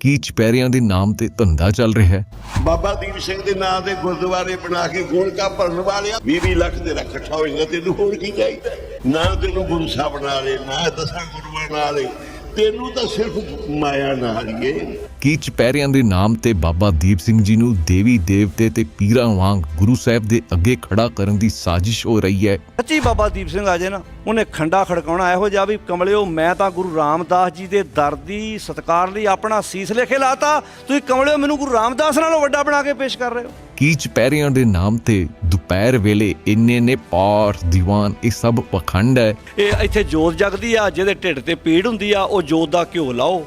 ਕੀ ਚਪੈਰਿਆਂ ਦੇ ਨਾਮ ਤੇ ਧੰਦਾ ਚੱਲ ਰਿਹਾ ਹੈ? ਬਾਬਾ ਦੀਪ ਸਿੰਘ ਦੇ ਨਾਂ ਤੇ ਗੁਰਦੁਆਰੇ ਬਣਾ ਕੇ ਗੋਲਕਾ ਭਰਨ ਵਾਲਿਆ 20 ਲੱਖ ਦੇ ਇਕੱਠਾ ਹੋਏਗਾ ਤੈਨੂੰ ਹੋਰ ਕੀ ਚਾਹੀਦਾ? ਨਾ ਤੈਨੂੰ ਗੁਰੂ ਸਾਹਿਬ ਬਣਾ ਨਾਲੇ ਨਾ ਦਸਾਂ ਗੁਰੂਆਂ ਨਾਲੇ ਤੈਨੂੰ ਤਾਂ ਸਿਰਫ ਮਾਇਆ ਨਾਲ ਹੀ ਏ ਕੀ ਚਪੈਰਿਆਂ ਦੇ ਨਾਮ ਤੇ ਬਾਬਾ ਦੀਪ ਸਿੰਘ ਜੀ ਨੂੰ ਦੇਵੀ ਦੇਵਤੇ ਤੇ ਪੀਰਾਂ ਵਾਂਗ ਗੁਰੂ ਸਾਹਿਬ ਦੇ ਅੱਗੇ ਖੜਾ ਕਰਨ ਦੀ ਸਾਜ਼ਿਸ਼ ਹੋ ਰਹੀ ਹੈ? ਸੱਚੀ ਬਾਬਾ ਦੀਪ ਸਿੰਘ ਆ ਜੇ ਨਾ ਉਹਨੇ ਖੰਡਾ ਖੜਕਾਉਣਾ ਇਹੋ ਜਿਹਾ ਵੀ ਕਮਲਿਓ ਮੈਂ ਤਾਂ ਗੁਰੂ ਰਾਮਦਾਸ ਜੀ ਦੇ ਦਰ ਦੀ ਸਤਕਾਰ ਲਈ ਆਪਣਾ ਸੀਸ ਲੇਖੇ ਲਾਤਾ। ਤੁਸੀਂ ਕਮਲਿਓ ਮੈਨੂੰ ਗੁਰੂ ਰਾਮਦਾਸ ਨਾਲੋਂ ਵੱਡਾ ਬਣਾ ਕੇ ਪੇਸ਼ ਕਰ ਰਹੇ ਹੋ। ਕੀ ਚਪੈਰਿਆਂ ਦੇ ਨਾਮ ਤੇ ਦੁਪਹਿਰ ਵੇਲੇ ਇੰਨੇ ਨੇ ਪਾਠ ਦੀਵਾਨ ਇਹ ਸਭ ਪਖੰਡ ਹੈ। ਇਹ ਇੱਥੇ ਜੋਤ ਜਗਦੀ ਆ ਜਿਹਦੇ ਢਿੱਡ ਤੇ ਪੀੜ ਹੁੰਦੀ ਆ ਉਹ ਜੋਤ ਦਾ ਘਿਓ ਲਾਓ।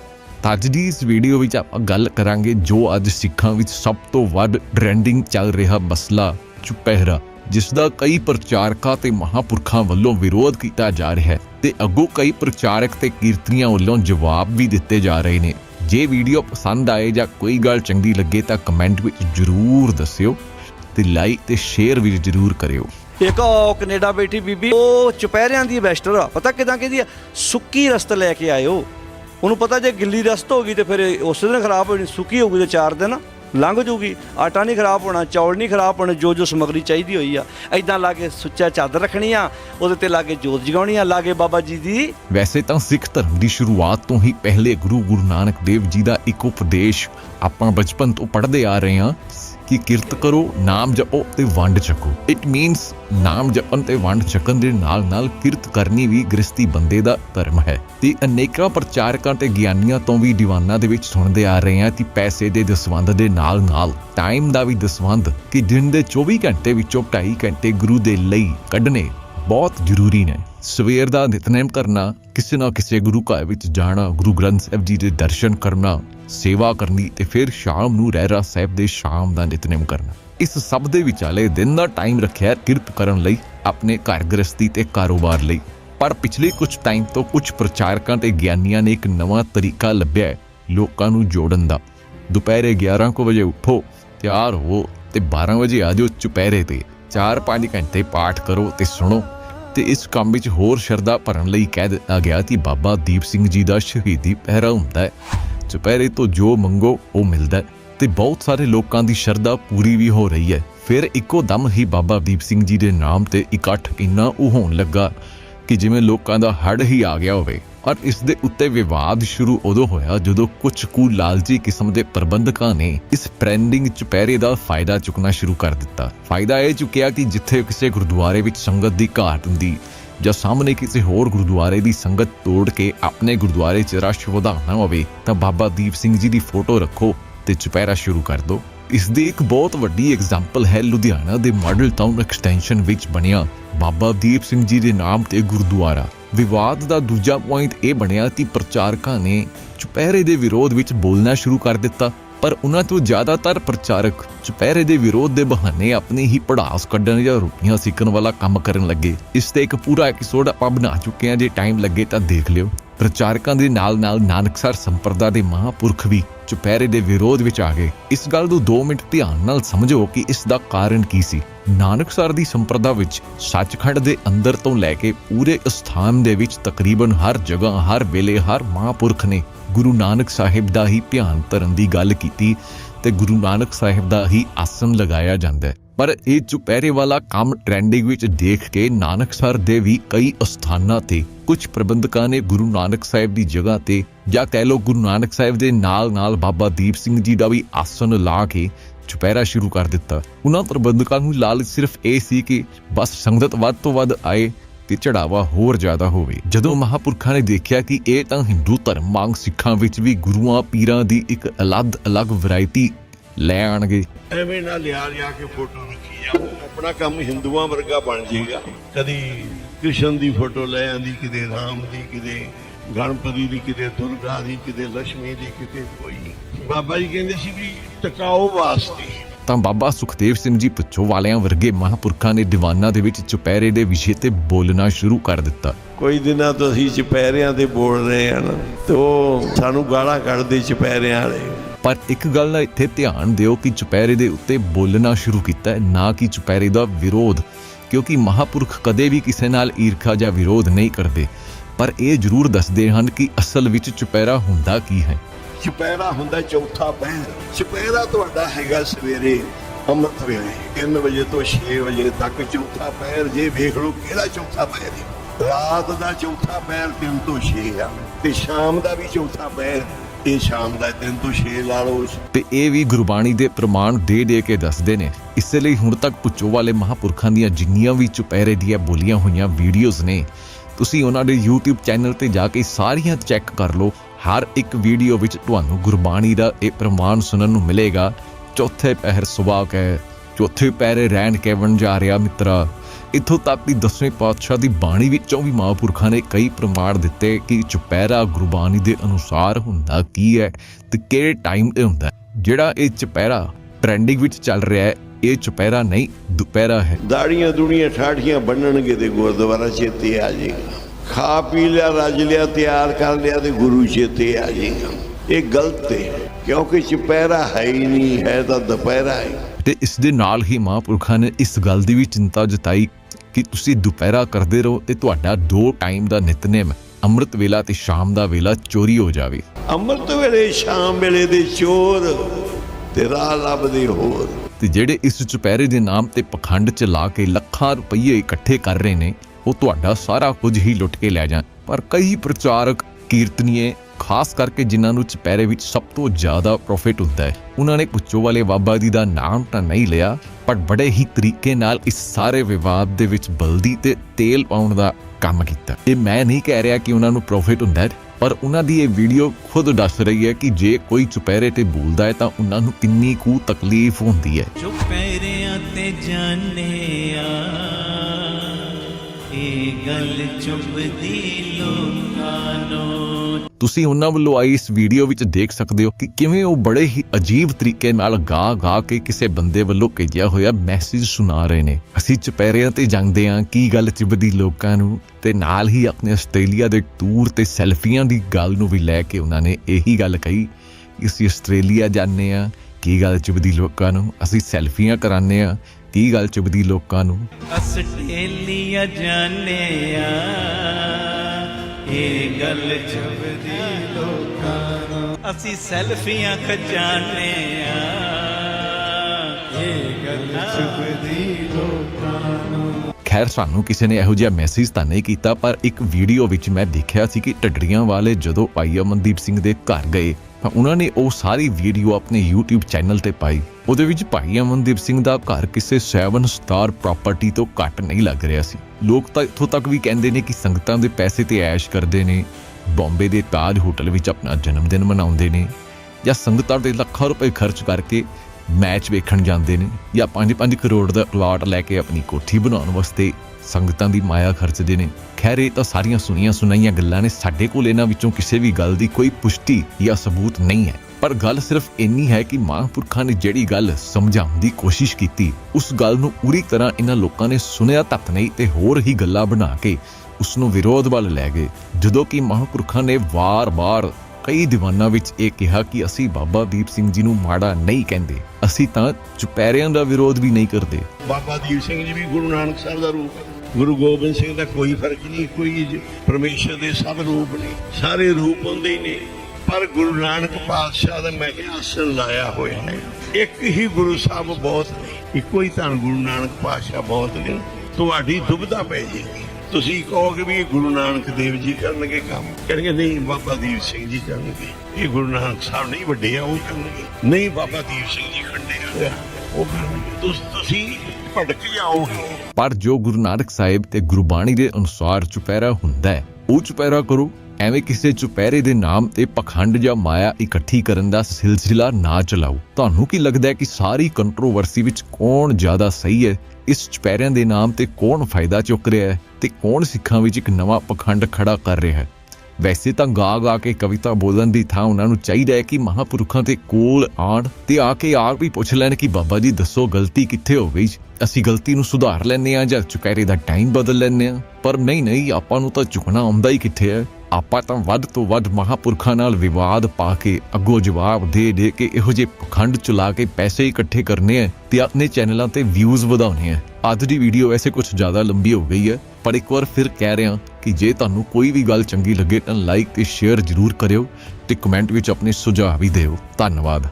ਅੱਜ ਦੀ ਇਸ ਵੀਡੀਓ ਵਿੱਚ ਆਪਾਂ ਗੱਲ ਕਰਾਂਗੇ ਜੋ ਅੱਜ ਸਿੱਖਾਂ ਵਿੱਚ ਸਭ ਤੋਂ ਵੱਧ ਟ੍ਰੈਂਡਿੰਗ ਚੱਲ ਰਿਹਾ ਮਸਲਾ ਚੁਪਹਿਰਾ ਜਿਸ ਦਾ ਕਈ ਪ੍ਰਚਾਰਕਾਂ ਤੇ ਮਹਾਪੁਰਖਾਂ ਵੱਲੋਂ ਵਿਰੋਧ ਕੀਤਾ ਜਾ ਰਿਹਾ ਹੈ ਤੇ ਅੱਗੋਂ ਕਈ ਪ੍ਰਚਾਰਕ ਤੇ ਕੀਰਤਨੀਆਂ ਵੱਲੋਂ ਜਵਾਬ ਵੀ ਦਿੱਤੇ ਜਾ ਰਹੇ ਨੇ। ਜੇ ਵੀਡੀਓ ਪਸੰਦ ਆਏ ਜਾਂ ਕੋਈ ਗੱਲ ਚੰਗੀ ਲੱਗੇ ਤਾਂ ਕਮੈਂਟ ਵਿੱਚ ਜਰੂਰ ਦੱਸਿਓ ਤੇ ਲਾਈਕ ਤੇ ਸ਼ੇਅਰ ਵੀ ਜਰੂਰ ਕਰਿਓ। ਇੱਕ ਉਹ ਕੈਨੇਡਾ ਬੈਠੀ ਬੀਬੀ, ਉਹ ਚੁਪਹਿਰਿਆਂ ਦੀ ਵੈਸਟਰ ਆ। ਪਤਾ ਕਿਦਾਂ ਕਹਿੰਦੀ ਆ? ਸੁੱਕੀ ਰਸਤ ਲੈ ਕੇ ਆਇਓ। ਉਹਨੂੰ ਪਤਾ ਜੇ ਗਿੱਲੀ ਰਸਤ ਹੋ ਗਈ ਤੇ ਫਿਰ ਉਸ ਦਿਨ ਖਰਾਬ ਹੋ ਸੁੱਕੀ ਹੋ ਗਈ ਤੇ ਚਾਰ ਦਿਨ। ਲੰਘ ਜੂਗੀ, ਆਟਾ ਨਹੀਂ ਖਰਾਬ ਹੋਣਾ, ਚੌਲ ਨਹੀਂ ਖਰਾਬ ਹੋਣੇ, ਜੋ ਜੋ ਸਮਗਰੀ ਚਾਹੀਦੀ ਹੋਈ ਆ ਐਦਾਂ ਲਾ ਕੇ ਸੁੱਚਾ ਚਾਦਰ ਰੱਖਣੀ ਆ, ਉਹਦੇ ਤੇ ਲਾ ਕੇ ਜੋਤ ਜਗਾਉਣੀ ਆ, ਲਾ ਕੇ ਬਾਬਾ ਜੀ ਦੀ। ਵੈਸੇ ਤਾਂ ਸਿੱਖ ਧਰਮ ਦੀ ਸ਼ੁਰੂਆਤ ਤੋਂ ਹੀ ਪਹਿਲੇ ਗੁਰੂ ਗੁਰੂ ਨਾਨਕ ਦੇਵ ਜੀ ਦਾ ਇੱਕ ਉਪਦੇਸ਼ ਆਪਾਂ ਬਚਪਨ ਤੋਂ ਪੜ੍ਹਦੇ ਆ ਰਹੇ ਹਾਂ ਕਿ ਕਿਰਤ ਕਰੋ, ਨਾਮ ਜਪੋ ਤੇ ਵੰਡ ਛਕੋ। ਇਟ ਮੀਨਸ ਨਾਮ ਜਪਣ ਤੇ ਵੰਡ ਛਕਣ ਦੇ ਨਾਲ ਨਾਲ ਕਿਰਤ ਕਰਨੀ ਵੀ ਗ੍ਰਸਤੀ ਬੰਦੇ ਦਾ ਧਰਮ ਹੈ। ਤੇ ਅਨੇਕਾਂ ਪ੍ਰਚਾਰਕਾਂ ਤੇ ਗਿਆਨੀਆਂ ਤੋਂ ਵੀ ਦੀਵਾਨਾਂ ਦੇ ਵਿੱਚ ਸੁਣਦੇ ਆ ਰਹੇ ਹਾਂ ਕਿ ਪੈਸੇ ਦੇ ਦਸਵੰਧ ਦੇ ਨਾਲ ਨਾਲ ਟਾਈਮ ਦਾ ਵੀ ਦਸਵੰਧ ਕਿ ਦਿਨ ਦੇ 24 ਘੰਟੇ ਵਿੱਚੋਂ 2.5 ਘੰਟੇ ਗੁਰੂ ਦੇ ਲਈ ਕੱਢਣੇ ਬਹੁਤ ਜ਼ਰੂਰੀ ਨੇ। ਸਵੇਰ ਦਾ ਨਿਤਨੇਮ ਕਰਨਾ, ਕਿਸੇ ਨਾ ਕਿਸੇ ਗੁਰੂ ਘਰ ਵਿੱਚ ਜਾਣਾ, ਗੁਰੂ ਗ੍ਰੰਥ ਸਾਹਿਬ ਜੀ ਦੇ ਦਰਸ਼ਨ ਕਰਨਾ ਸੇਵਾ ਕਰਨੀ ਤੇ ਫਿਰ ਸ਼ਾਮ ਨੂੰ ਰਹਿਰਾ ਸਾਹਿਬ ਦੇ ਸ਼ਾਮ ਦਾ ਨਿਤਨੇਮ ਕਰਨਾ। ਇਸ ਸਭ ਦੇ ਵਿਚਾਲੇ ਦਿਨ ਦਾ ਟਾਈਮ ਰੱਖਿਆ ਹੈ ਕਿਰਤ ਕਰਨ ਲਈ, ਆਪਣੇ ਘਰ ਗ੍ਰਸਤੀ ਤੇ ਕਾਰੋਬਾਰ ਲਈ। ਪਰ ਪਿਛਲੇ ਕੁਝ ਟਾਈਮ ਤੋਂ ਕੁਝ ਪ੍ਰਚਾਰਕਾਂ ਤੇ ਗਿਆਨੀਆਂ ਨੇ ਇੱਕ ਨਵਾਂ ਤਰੀਕਾ ਲੱਭਿਆ ਲੋਕਾਂ ਨੂੰ ਜੋੜਨ ਦਾ। ਦੁਪਹਿਰੇ 11 ਕੁ ਵਜੇ ਉੱਠੋ, ਤਿਆਰ ਹੋ ਤੇ 12 ਵਜੇ ਆ ਜਾਓ ਚੁਪਹਿਰੇ ਤੇ। 4-5 ਘੰਟੇ ਪਾਠ ਕਰੋ ਤੇ ਸੁਣੋ। ਤੇ ਇਸ ਕੰਮ ਵਿੱਚ ਹੋਰ ਸ਼ਰਧਾ ਭਰਨ ਲਈ ਕਹਿ ਦਿੱਤਾ ਗਿਆ ਕਿ ਬਾਬਾ ਦੀਪ ਸਿੰਘ ਜੀ ਦਾ ਸ਼ਹੀਦੀ ਪਹਿਰਾ ਹੁੰਦਾ ਹੈ। ਚੁਪਹਿਰੇ ਤੋਂ ਜੋ ਮੰਗੋ, ਉਹ ਮਿਲਦਾ ਤੇ ਬਹੁਤ ਸਾਰੇ ਲੋਕਾਂ ਦੀ ਸ਼ਰਧਾ ਪੂਰੀ ਵੀ ਹੋ ਰਹੀ ਹੈ। ਫਿਰ ਇੱਕੋ ਦਮ ਹੀ ਬਾਬਾ ਦੀਪ ਸਿੰਘ ਜੀ ਦੇ ਨਾਮ ਤੇ ਇਕੱਠ ਇੰਨਾ ਉਹ ਹੋਣ ਲੱਗਾ ਕਿ ਜਿਵੇਂ ਲੋਕਾਂ ਦਾ ਹੜ ਹੀ ਆ ਗਿਆ ਹੋਵੇ। ਔਰ ਇਸ ਦੇ ਉੱਤੇ ਵਿਵਾਦ ਸ਼ੁਰੂ ਉਦੋਂ ਹੋਇਆ ਜਦੋਂ ਕੁਝ ਕੁ ਲਾਲਚੀ ਕਿਸਮ ਦੇ ਪ੍ਰਬੰਧਕਾਂ ਨੇ ਇਸ ਟ੍ਰੈਂਡਿੰਗ ਚੁਪਹਿਰੇ ਦਾ ਫਾਇਦਾ ਚੁੱਕਣਾ ਸ਼ੁਰੂ ਕਰ ਦਿੱਤਾ। ਫਾਇਦਾ ਇਹ ਚੁੱਕਿਆ ਕਿ ਜਿੱਥੇ ਕਿਸੇ ਗੁਰਦੁਆਰੇ ਵਿੱਚ ਸੰਗਤ ਦੀ ਘਾਟ ਹੁੰਦੀ ਜਾਂ ਸਾਹਮਣੇ ਕਿਸੇ ਹੋਰ ਗੁਰਦੁਆਰੇ ਦੀ ਸੰਗਤ ਤੋੜ ਕੇ ਆਪਣੇ ਗੁਰਦੁਆਰੇ 'ਚ ਰਸ਼ ਵਧਾਉਣਾ ਹੋਵੇ, ਤਾਂ ਬਾਬਾ ਦੀਪ ਸਿੰਘ ਜੀ ਦੀ ਫੋਟੋ ਰੱਖੋ ਤੇ ਚੁਪਹਿਰਾ ਸ਼ੁਰੂ ਕਰ ਦਿਓ। ਇਸ ਦੀ ਇੱਕ ਬਹੁਤ ਵੱਡੀ ਐਗਜ਼ਾਮਪਲ ਹੈ ਲੁਧਿਆਣਾ ਦੇ ਮਾਡਲ ਟਾਊਨ ਐਕਸਟੈਂਸ਼ਨ ਵਿੱਚ ਬਣਿਆ ਬਾਬਾ ਦੀਪ ਸਿੰਘ ਜੀ ਦੇ ਨਾਮ ਤੇ ਗੁਰਦੁਆਰਾ। ਵਿਵਾਦ ਦਾ ਦੂਜਾ ਪੁਆਇੰਟ ਇਹ ਬਣਿਆ ਕਿ ਪ੍ਰਚਾਰਕਾਂ ਨੇ ਚੁਪਹਿਰੇ ਦੇ ਵਿਰੋਧ ਵਿੱਚ ਬੋਲਣਾ ਸ਼ੁਰੂ ਕਰ ਦਿੱਤਾ। ਪਰ ਉਹਨਾਂ ਤੋਂ ਜ਼ਿਆਦਾਤਰ ਪ੍ਰਚਾਰਕ ਚੁਪਹਿਰੇ ਦੇ ਵਿਰੋਧ ਦੇ ਬਹਾਨੇ ਆਪਣੀ ਹੀ ਪੜਾਸ ਕੱਢਣ ਜਾਂ ਰੋਟੀਆਂ ਸਿੱਕਣ ਵਾਲਾ ਕੰਮ ਕਰਨ ਲੱਗੇ। ਇਸ ਤੇ ਇੱਕ ਪੂਰਾ ਐਪੀਸੋਡ ਆਪਾਂ ਬਣਾ ਚੁੱਕੇ ਹਾਂ, ਜੇ ਟਾਈਮ ਲੱਗੇ ਤਾਂ ਦੇਖ ਲਿਓ। ਪ੍ਰਚਾਰਕਾਂ ਦੇ ਨਾਲ-ਨਾਲ ਨਾਨਕਸਰ ਸੰਪਰਦਾ ਦੇ ਮਹਾਪੁਰਖ ਵੀ ਚੁਪਹਿਰੇ ਦੇ ਵਿਰੋਧ ਵਿੱਚ ਆ ਗਏ। ਇਸ ਗੱਲ ਨੂੰ 2 ਮਿੰਟ ਧਿਆਨ ਨਾਲ ਸਮਝੋ ਕਿ ਇਸ ਦਾ ਕਾਰਨ ਕੀ ਸੀ। ਨਾਨਕਸਰ ਦੀ ਸੰਪਰਦਾ ਵਿੱਚ ਸੱਚਖੰਡ ਦੇ ਅੰਦਰ ਤੋਂ ਲੈ ਕੇ ਪੂਰੇ ਸਥਾਨ ਦੇ ਵਿੱਚ ਤਕਰੀਬਨ ਹਰ ਜਗ੍ਹਾ, ਹਰ ਵੇਲੇ ਹਰ ਮਹਾਪੁਰਖ ਨੇ ਗੁਰੂ ਨਾਨਕ ਸਾਹਿਬ ਦਾ ਹੀ ਧਿਆਨ ਧਰਨ ਦੀ ਗੱਲ ਕੀਤੀ ਤੇ ਗੁਰੂ ਨਾਨਕ ਸਾਹਿਬ ਦਾ ਹੀ ਆਸਨ ਲਗਾਇਆ ਜਾਂਦਾ ਹੈ। ਪਰ ਇਹ ਚੁਪਹਿਰੇ ਵਾਲਾ ਕੰਮ ਟ੍ਰੈਂਡਿੰਗ ਵਿੱਚ ਦੇਖ ਕੇ ਨਾਨਕਸਰ ਦੇ ਵੀ ਕਈ ਅਸਥਾਨਾਂ ਤੇ ਕੁਝ ਪ੍ਰਬੰਧਕਾਂ ਨੇ ਗੁਰੂ ਨਾਨਕ ਸਾਹਿਬ ਦੀ ਜਗ੍ਹਾ ਤੇ ਜਾਂ ਕਹਿ ਲਓ ਗੁਰੂ ਨਾਨਕ ਸਾਹਿਬ ਦੇ ਨਾਲ-ਨਾਲ ਬਾਬਾ ਦੀਪ ਸਿੰਘ ਜੀ ਦਾ ਵੀ ਆਸਨ ਲਾ ਕੇ ਚੁਪਹਿਰਾ ਸ਼ੁਰੂ ਕਰ ਦਿੱਤਾ। ਉਹਨਾਂ ਪ੍ਰਬੰਧਕਾਂ ਨੂੰ ਲਾਲਚ ਸਿਰਫ ਇਹ ਸੀ ਕਿ ਬਸ ਸੰਗਤ ਵੱਧ ਤੋਂ ਵੱਧ ਆਏ ਤੇ ਚੜਾਵਾ ਹੋਰ ਜ਼ਿਆਦਾ ਹੋਵੇ। ਜਦੋਂ ਮਹਾਪੁਰਖਾਂ ਨੇ ਦੇਖਿਆ ਕਿ ਇਹ ਤਾਂ ਹਿੰਦੂ ਧਰਮ ਵਾਂਗ ਸਿੱਖਾਂ ਵਿੱਚ ਵੀ ਗੁਰੂਆਂ ਪੀਰਾਂ ਦੀ ਇੱਕ ਅਲੱਗ-ਅਲੱਗ ਵੈਰਾਈਟੀ ਲੈ ਆਣਗੇ। ਐਵੇਂ ਨਾ ਲਿਆ ਲਿਆ ਕੇ ਫੋਟੋ ਰੱਖੀ ਜਾਓ। ਆਪਣਾ ਕੰਮ ਹਿੰਦੂਆਂ ਵਰਗਾ ਬਣ ਜਾਏਗਾ। ਕਦੀ ਕ੍ਰਿਸ਼ਨ ਦੀ ਫੋਟੋ ਲੈ ਆਂਦੀ, ਕਿਤੇ ਰਾਮ ਦੀ, ਕਿਤੇ ਗਣਪਤੀ ਦੀ, ਕਿਤੇ ਦੁਰਗਾ ਦੀ, ਕਿਤੇ ਲక్ష్ਮੀ ਦੀ, ਕਿਤੇ ਕੋਈ ਬਾਬਾ ਜੀ ਕਹਿੰਦੇ ਸੀ ਵੀ ਟਿਕਾਓ ਵਾਸਤੇ। ਤਾਂ ਬਾਬਾ ਸੁਖਦੇਵ ਸਿੰਘ ਜੀ ਪੁੱਛੋ ਵਾਲਿਆਂ ਵਰਗੇ ਮਹਾਪੁਰਖਾਂ ਨੇ ਦੀਵਾਨਾਂ ਦੇ ਵਿੱਚ ਚੁਪਹਿਰੇ ਦੇ ਵਿਸ਼ੇ ਤੇ ਬੋਲਣਾ ਸ਼ੁਰੂ ਕਰ ਦਿੱਤਾ। ਕੋਈ ਦਿਨਾਂ ਤੋਂ ਅਸੀਂ ਚੁਪਹਿਰਿਆਂ ਤੇ ਬੋਲ ਰਹੇ ਹਨ ਤੇ ਉਹ ਸਾਨੂੰ ਗਾਲਾਂ ਕੱਢਦੇ ਚੁਪਹਿਰਿਆਂ ਵਾਲੇ। ਪਰ ਇੱਕ ਗੱਲ ਦਾ ਇੱਥੇ ਧਿਆਨ ਦਿਓ ਕਿ ਚੁਪਹਿਰੇ ਦੇ ਉੱਤੇ ਬੋਲਣਾ ਸ਼ੁਰੂ ਕੀਤਾ ਹੈ ਨਾ ਕਿ ਚੁਪਹਿਰੇ ਦਾ ਵਿਰੋਧ ਕਿਉਂਕਿ ਮਹਾਪੁਰਖ ਕਦੇ ਵੀ ਕਿਸੇ ਨਾਲ ਈਰਖਾ ਜਾਂ ਵਿਰੋਧ ਨਹੀਂ ਕਰਦੇ। ਪਰ ਇਹ ਜ਼ਰੂਰ ਦੱਸਦੇ ਹਨ ਕਿ ਅਸਲ ਵਿੱਚ ਚੁਪਹਿਰਾ ਹੁੰਦਾ ਕੀ ਹੈ। ਚੁਪਹਿਰਾ ਹੁੰਦਾ ਚੌਥਾ ਪਹਿਰ। ਚੁਪਹਿਰਾ ਤੁਹਾਡਾ ਹੈਗਾ ਸਵੇਰੇ, ਅੰਮ੍ਰਿਤ ਵੇਲੇ 3 ਵਜੇ ਤੋਂ 6 ਵਜੇ ਤੱਕ ਚੌਥਾ ਪਹਿਰ। ਜੇ ਵੇਖ ਲਓ ਕਿਹੜਾ ਚੌਥਾ ਪਹਿਰ ਹੈ। ਰਾਤ ਦਾ ਚੌਥਾ ਪਹਿਰ 3 ਤੋਂ 6 ਆ ਤੇ ਸ਼ਾਮ ਦਾ ਵੀ ਚੌਥਾ ਪਹਿਰ। ਇਹ ਸ਼ਾਮ ਦਾ 3 ਤੋਂ 6 ਲਾ ਲਓ। ਤੇ ਇਹ ਵੀ ਗੁਰਬਾਣੀ ਦੇ ਪ੍ਰਮਾਣ ਦੇ ਦੇ ਕੇ ਦੱਸਦੇ ਨੇ। ਇਸੇ ਲਈ ਹੁਣ ਤੱਕ ਪੁੱਛੋ ਵਾਲੇ ਮਹਾਪੁਰਖਾਂ ਦੀਆਂ ਜਿੰਨੀਆਂ ਵੀ ਚੁਪਹਿਰੇ ਦੀਆਂ ਬੋਲੀਆਂ ਹੋਈਆਂ ਵੀਡੀਓਜ਼ ਨੇ, ਤੁਸੀਂ ਉਹਨਾਂ ਦੇ YouTube ਚੈਨਲ ਤੇ ਜਾ ਕੇ ਸਾਰੀਆਂ ਚੈੱਕ ਕਰ ਲਓ ਹਰ ਇੱਕ ਵੀਡੀਓ ਵਿੱਚ ਤੁਹਾਨੂੰ ਗੁਰਬਾਣੀ ਦਾ ਇਹ ਪ੍ਰਮਾਣ ਸੁਣਨ ਨੂੰ ਮਿਲੇਗਾ। ਚੌਥੇ ਪਹਿਰ ਸੁਭਾਗ ਹੈ ਚੌਥੇ ਪਹਿਰੇ ਰਹਿਣ ਕੇਵਨ ਜਾ ਰਿਹਾ ਮਿੱਤਰਾ। ਇੱਥੋਂ ਤੱਕ ਕਿ ਦਸਵੇਂ ਪਾਤਸ਼ਾਹ ਦੀ ਬਾਣੀ ਵਿੱਚੋਂ ਵੀ ਮਹਾਂਪੁਰਖਾਂ ਨੇ ਕਈ ਪ੍ਰਮਾਣ ਦਿੱਤੇ ਕਿ ਚੁਪਹਿਰਾ ਗੁਰਬਾਣੀ ਦੇ ਅਨੁਸਾਰ ਹੁੰਦਾ ਕੀ ਹੈ ਤੇ ਕਿਹੜੇ ਟਾਈਮ ਤੇ ਹੁੰਦਾ ਹੈ। ਜਿਹੜਾ ਇਹ ਚੁਪਹਿਰਾ ਟ੍ਰੈਂਡਿੰਗ ਵਿੱਚ ਚੱਲ ਰਿਹਾ ਹੈ, ਇਹ ਚੁਪਹਿਰਾ ਨਹੀਂ, ਦੁਪਹਿਰਾ ਹੈ। ਦਾੜੀਆਂ ਦੁੜੀਆਂ ਠਾਠੀਆਂ ਬੰਨਣਗੇ ਤੇ ਗੁਰਦੁਆਰਾ ਚੇਤੇ ਆ ਜਾਏਗਾ। ਖਾ ਪੀ ਲਿਆ ਰੱਜ ਲਿਆ ਤਿਆਰ ਕਰ ਲਿਆ ਤੇ ਗੁਰੂ ਚੇਤੇ ਆ ਜਾਏਗਾ ਇਹ ਗਲਤ ਹੈ ਕਿਉਂਕਿ ਚੁਪਹਿਰਾ ਹੈ ਹੀ ਨਹੀਂ ਹੈ ਤਾਂ ਦੁਪਹਿਰਾ ਹੈ। ਤੇ ਇਸ ਦੇ ਨਾਲ ਹੀ ਮਹਾਂਪੁਰਖਾਂ ਨੇ ਇਸ ਗੱਲ ਦੀ ਵੀ ਚਿੰਤਾ ਜਤਾਈ ਕਿ ਤੁਸੀਂ ਦੁਪਹਿਰਾ ਕਰਦੇ ਰਹੋ ਤੇ ਤੁਹਾਡਾ ਦੋ ਟਾਈਮ ਦਾ ਨਿਤਨੇਮ ਅੰਮ੍ਰਿਤ ਵੇਲਾ ਤੇ ਸ਼ਾਮ ਦਾ ਵੇਲਾ ਚੋਰੀ ਹੋ ਜਾਵੇ। ਅੰਮ੍ਰਿਤ ਵੇਲੇ ਸ਼ਾਮ ਵੇਲੇ ਦੇ ਚੋਰ ਤੇ ਰਾਹ ਲੱਭਦੇ ਹੋਰ। ਤੇ ਜਿਹੜੇ ਇਸ ਚੁਪਹਿਰੇ ਦੇ ਨਾਮ ਤੇ ਪਖੰਡ ਚ ਲਾ ਕੇ ਲੱਖਾਂ ਰੁਪਏ ਇਕੱਠੇ ਕਰ ਰਹੇ ਨੇ ਉਹ ਤੁਹਾਡਾ ਸਾਰਾ ਕੁਝ ਹੀ ਲੁੱਟ ਕੇ ਲੈ ਜਾਣ। ਪਰ ਕਈ ਪ੍ਰਚਾਰਕ ਕੀਰਤਨੀਏ, ਖਾਸ ਕਰਕੇ ਜਿਨ੍ਹਾਂ ਨੂੰ ਚੁਪਹਿਰੇ ਵਿੱਚ ਸਭ ਤੋਂ ਜ਼ਿਆਦਾ ਪ੍ਰੋਫਿਟ ਹੁੰਦਾ ਹੈ, ਉਹਨਾਂ ਨੇ ਪੁੱਚੋ ਵਾਲੇ ਬਾਬਾ ਜੀ ਦਾ ਨਾਮ ਤਾਂ ਨਹੀਂ ਲਿਆ, ਪਰ ਬੜੇ ਹੀ ਤਰੀਕੇ ਨਾਲ ਇਸ ਸਾਰੇ ਵਿਵਾਦ ਦੇ ਵਿੱਚ ਬਲਦੀ ਤੇ ਤੇਲ ਪਾਉਣ ਦਾ ਕੰਮ ਕੀਤਾ। ਇਹ ਮੈਂ ਨਹੀਂ ਕਹਿ ਰਿਹਾ ਕਿ ਉਹਨਾਂ ਨੂੰ ਪ੍ਰੋਫਿਟ ਹੁੰਦਾ ਹੈ, ਪਰ ਉਹਨਾਂ ਦੀ ਇਹ ਵੀਡੀਓ ਖੁਦ ਦੱਸ ਰਹੀ ਹੈ ਕਿ ਜੇ ਕੋਈ ਚੁਪਹਿਰੇ ਤੇ ਬੋਲਦਾ ਹੈ ਤਾਂ ਉਹਨਾਂ ਨੂੰ ਕਿੰਨੀ ਕੁ ਤਕਲੀਫ ਹੁੰਦੀ ਹੈ। ਚੁਪਹਿਰਿਆਂ ਤੇ ਜਾਣਿਆ। ਇਹ ਗੱਲ ਚੁੱਭਦੀ ਲੋਕਾਂ ਨੂੰ। ਤੁਸੀਂ ਉਹਨਾਂ ਵੱਲੋਂ ਆਈ ਇਸ ਵੀਡੀਓ ਵਿੱਚ ਦੇਖ ਸਕਦੇ ਹੋ ਕਿ ਕਿਵੇਂ ਉਹ ਬੜੇ ਹੀ ਅਜੀਬ ਤਰੀਕੇ ਨਾਲ ਗਾ ਗਾ ਕੇ ਕਿਸੇ ਬੰਦੇ ਵੱਲੋਂ ਭੇਜਿਆ ਹੋਇਆ ਮੈਸੇਜ ਸੁਣਾ ਰਹੇ ਨੇ। ਅਸੀਂ ਚੁਪਹਿਰਿਆਂ ਤੇ ਜਾਂਦੇ ਹਾਂ ਕੀ ਗੱਲ ਚਿਬਦੀ ਲੋਕਾਂ ਨੂੰ ਤੇ ਨਾਲ ਹੀ ਆਪਣੇ ਆਸਟ੍ਰੇਲੀਆ ਦੇ ਟੂਰ ਤੇ ਸੈਲਫੀਆਂ ਦੀ ਗੱਲ ਨੂੰ ਵੀ ਲੈ ਕੇ ਉਹਨਾਂ ਨੇ ਇਹੀ ਗੱਲ ਕਹੀ ਕਿ ਅਸੀਂ ਆਸਟ੍ਰੇਲੀਆ ਜਾਂਦੇ ਹਾਂ, ਕੀ ਗੱਲ ਚਿਬਦੀ ਲੋਕਾਂ ਨੂੰ? ਅਸੀਂ ਸੈਲਫੀਆਂ ਕਰਾਉਂਦੇ ਹਾਂ ਕੀ ਗੱਲ ਚਿਬਦੀ ਲੋਕਾਂ ਨੂੰ? ਆਸਟ੍ਰੇਲੀਆ ਜਾਣਿਆ ਇਹ ਗੱਲ ਚੁੱਭਦੀ ਲੋਕਾਂ ਨੂੰ। ਅਸੀਂ ਸੈਲਫੀਆਂ ਖਿਚਾਣੇ ਆ ਇਹ ਗੱਲ ਚੁੱਭਦੀ ਲੋਕਾਂ ਨੂੰ। ਖੈਰ ਸਾਨੂੰ ਕਿਸੇ ਨੇ ਇਹੋ ਜਿਹਾ ਮੈਸੇਜ ਤਾਂ ਨਹੀਂ ਕੀਤਾ ਪਰ ਇੱਕ ਵੀਡੀਓ ਵਿੱਚ ਮੈਂ ਦੇਖਿਆ ਸੀ ਕਿ ਢੱਡਰੀਆਂ ਵਾਲੇ ਜਦੋਂ ਭਾਈ ਅਮਨਦੀਪ ਸਿੰਘ ਦੇ ਘਰ ਗਏ ਤਾਂ ਉਹਨਾਂ ਨੇ ਉਹ ਸਾਰੀ ਵੀਡੀਓ ਆਪਣੇ YouTube ਚੈਨਲ ਤੇ ਪਾਈ। ਉਹਦੇ ਵਿੱਚ ਭਾਈ ਅਮਨਦੀਪ ਸਿੰਘ ਦਾ ਘਰ ਕਿਸੇ 7 ਸਟਾਰ ਪ੍ਰਾਪਰਟੀ ਤੋਂ ਘੱਟ ਨਹੀਂ ਲੱਗ ਰਿਹਾ ਸੀ। ਲੋਕ ਤਾਂ ਇੱਥੋਂ ਤੱਕ ਵੀ ਕਹਿੰਦੇ ਨੇ ਕਿ ਸੰਗਤਾਂ ਦੇ ਪੈਸੇ ਤੇ ਐਸ਼ ਕਰਦੇ ਨੇ, ਬੰਬੇ ਦੇ ਤਾਜ ਹੋਟਲ ਵਿੱਚ ਆਪਣਾ ਜਨਮ ਦਿਨ ਮਨਾਉਂਦੇ ਨੇ, ਜਾਂ ਸੰਗਤਾਂ ਦੇ ਲੱਖਾਂ ਰੁਪਏ ਖਰਚ ਕਰਕੇ ਮੈਚ ਵੇਖਣ ਜਾਂਦੇ ਨੇ, ਜਾਂ 5-5 ਕਰੋੜ ਦਾ ਪਲਾਟ ਲੈ ਕੇ ਆਪਣੀ ਕੋਠੀ ਬਣਾਉਣ ਵਾਸਤੇ ਸੰਗਤਾਂ ਦੀ ਮਾਇਆ ਖਰਚਦੇ ਨੇ। ਖੈਰ, ਇਹ ਤਾਂ ਸਾਰੀਆਂ ਸੁਣੀਆਂ ਸੁਣਾਈਆਂ ਗੱਲਾਂ ਨੇ। ਸਾਡੇ ਕੋਲ ਇਹਨਾਂ ਵਿੱਚੋਂ ਕਿਸੇ ਵੀ ਗੱਲ ਦੀ ਕੋਈ ਪੁਸ਼ਟੀ ਜਾਂ ਸਬੂਤ ਨਹੀਂ ਹੈ। ਪਰ ਗੱਲ ਸਿਰਫ ਇੰਨੀ ਹੈ ਕਿ ਮਹਾਂਪੁਰਖਾਂ ਨੇ ਜਿਹੜੀ ਗੱਲ ਸਮਝਾਉਣ ਦੀ ਕੋਸ਼ਿਸ਼ ਕੀਤੀ, ਉਸ ਗੱਲ ਨੂੰ ਪੂਰੀ ਤਰ੍ਹਾਂ ਇਹਨਾਂ ਲੋਕਾਂ ਨੇ ਸੁਣਿਆ ਤੱਕ ਨਹੀਂ ਤੇ ਹੋਰ ਹੀ ਗੱਲਾਂ ਬਣਾ ਕੇ ਉਸ ਨੂੰ ਵਿਰੋਧ ਵੱਲ ਲੈ ਗਏ। ਜਦੋਂ ਕਿ ਮਹਾਂਪੁਰਖਾਂ ਨੇ ਵਾਰ-ਵਾਰ ਕਈ ਦੀਵਾਨਾਂ ਵਿੱਚ ਇਹ ਕਿਹਾ ਕਿ ਅਸੀਂ ਬਾਬਾ ਦੀਪ ਸਿੰਘ ਜੀ ਨੂੰ ਮਾੜਾ ਨਹੀਂ ਕਹਿੰਦੇ। ਅਸੀਂ ਤਾਂ ਚੁਪੈਰਿਆਂ ਦਾ ਵਿਰੋਧ ਵੀ ਨਹੀਂ ਕਰਦੇ। ਬਾਬਾ ਦੀਪ ਸਿੰਘ ਜੀ ਵੀ ਗੁਰੂ ਨਾਨਕ ਸਾਹਿਬ ਦਾ ਰੂਪ ਹੈ। ਗੁਰੂ ਗੋਬਿੰਦ ਸਿੰਘ ਦਾ ਕੋਈ ਫ਼ਰਕ ਨਹੀਂ, ਕੋਈ ਪਰਮੇਸ਼ਰ ਦੇ ਸਭ ਰੂਪ ਨੇ, ਸਾਰੇ ਰੂਪ ਹੁੰਦੇ ਹੀ ਨੇ। ਪਰ ਗੁਰੂ ਨਾਨਕ ਪਾਤਸ਼ਾਹ ਦਾ ਮੈਂ ਆਸਣ ਲਾਇਆ ਹੋਇਆ ਹੈ। ਇੱਕ ਹੀ ਗੁਰੂ ਸਾਹਿਬ ਬਹੁਤ ਨੇ, ਇੱਕੋ ਹੀ ਧੰਨ ਗੁਰੂ ਨਾਨਕ ਪਾਤਸ਼ਾਹ ਬਹੁਤ ਨੇ। ਤੁਹਾਡੀ ਦੁਬਿਧਾ ਪੈ ਜਾਏਗੀ। ਤੁਸੀਂ ਕਹੋਗੇ ਵੀ ਇਹ ਗੁਰੂ ਨਾਨਕ ਦੇਵ ਜੀ ਕਰਨਗੇ ਕੰਮ। ਕਹਿਣਗੇ, ਨਹੀਂ, ਬਾਬਾ ਦੀਪ ਸਿੰਘ ਜੀ ਕਰਨਗੇ। ਇਹ ਗੁਰੂ ਨਾਨਕ ਸਾਹਿਬ ਨਹੀਂ ਵੱਡੇ ਆ, ਉਹ ਕਰਨਗੇ। ਨਹੀਂ, ਬਾਬਾ ਦੀਪ ਸਿੰਘ ਜੀ ਖੰਡੇ ਆ, ਉਹ ਕਰਨਗੇ। ਤੁਸੀਂ ਭਟਕ ਜਾਓਗੇ ਪਰ ਜੋ ਗੁਰੂ ਨਾਨਕ ਸਾਹਿਬ ਤੇ ਗੁਰਬਾਣੀ ਦੇ ਅਨੁਸਾਰ ਚੁਪਹਿਰਾ ਹੁੰਦਾ ਹੈ, ਉਹ ਚੁਪਹਿਰਾ ਕਰੋ। ਐਵੇਂ ਕਿਸੇ ਚੁਪਹਿਰੇ ਦੇ ਨਾਮ ਤੇ ਪਖੰਡ ਜਾਂ ਮਾਇਆ ਇਕੱਠੀ ਕਰਨ ਦਾ ਸਿਲਸਿਲਾ ਨਾ ਚਲਾਓ। ਤੁਹਾਨੂੰ ਕੀ ਲੱਗਦਾ ਹੈ ਕਿ ਸਾਰੀ ਕੰਟਰੋਵਰਸੀ ਵਿੱਚ ਕੌਣ ਜ਼ਿਆਦਾ ਸਹੀ ਹੈ? ਇਸ ਚੁਪਹਿਰਿਆਂ ਦੇ ਨਾਮ ਤੇ ਕੌਣ ਫਾਇਦਾ ਚੁੱਕ ਰਿਹਾ ਹੈ? ਤੇ ਕੌਣ ਸਿੱਖਾਂ ਵਿੱਚ ਇੱਕ ਨਵਾਂ ਪਖੰਡ ਖੜਾ ਕਰ ਰਿਹਾ ਹੈ? ਵੈਸੇ ਤਾਂ ਗਾ ਗਾ ਕੇ ਕਵਿਤਾ ਬੋਲਣ ਦੀ ਥਾਂ ਉਹਨਾਂ ਨੂੰ ਚਾਹੀਦਾ ਹੈ ਕਿ ਮਹਾਪੁਰਖਾਂ ਦੇ ਕੋਲ ਆਣ ਤੇ ਆ ਕੇ ਆਪ ਵੀ ਪੁੱਛ ਲੈਣ ਕਿ ਬਾਬਾ ਜੀ ਦੱਸੋ ਗਲਤੀ ਕਿੱਥੇ ਹੋ ਗਈ? ਅਸੀਂ ਗਲਤੀ ਨੂੰ ਸੁਧਾਰ ਲੈਂਦੇ ਆ ਜਾਂ ਚੁਕੈਰੇ ਦਾ ਟਾਈਮ ਬਦਲ ਲੈਂਦੇ ਆ ਪਰ ਨਹੀਂ ਨਹੀਂ, ਆਪਾਂ ਨੂੰ ਤਾਂ ਝੁਕਣਾ ਆਉਂਦਾ ਹੀ ਕਿੱਥੇ ਹੈ? ਆਪਾਂ ਤਾਂ ਵੱਧ ਤੋਂ ਵੱਧ ਮਹਾਪੁਰਖਾਂ ਨਾਲ ਵਿਵਾਦ ਪਾ ਕੇ, ਅੱਗੋਂ ਜਵਾਬ ਦੇ ਦੇ ਕੇ ਇਹੋ ਜਿਹੇ ਪਖੰਡ ਚਲਾ ਕੇ ਪੈਸੇ ਇਕੱਠੇ ਕਰਨੇ ਆ ਤੇ ਆਪਣੇ ਚੈਨਲਾਂ ਤੇ ਵਿਊਜ਼ ਵਧਾਉਣੇ ਆ ਅੱਜ ਦੀ ਵੀਡੀਓ ਵੈਸੇ ਕੁਝ ਜ਼ਿਆਦਾ ਲੰਬੀ ਹੋ ਗਈ ਹੈ ਪਰ ਇੱਕ ਵਾਰ ਫਿਰ ਕਹਿ ਰਿਹਾ ਕਿ ਜੇ ਤੁਹਾਨੂੰ ਕੋਈ ਵੀ ਗੱਲ ਚੰਗੀ ਲੱਗੇ ਤਾਂ ਲਾਈਕ ਤੇ ਸ਼ੇਅਰ ਜ਼ਰੂਰ ਕਰਿਓ ਤੇ ਕਮੈਂਟ ਵਿੱਚ ਆਪਣੇ ਸੁਝਾਅ ਵੀ ਦਿਓ। ਧੰਨਵਾਦ।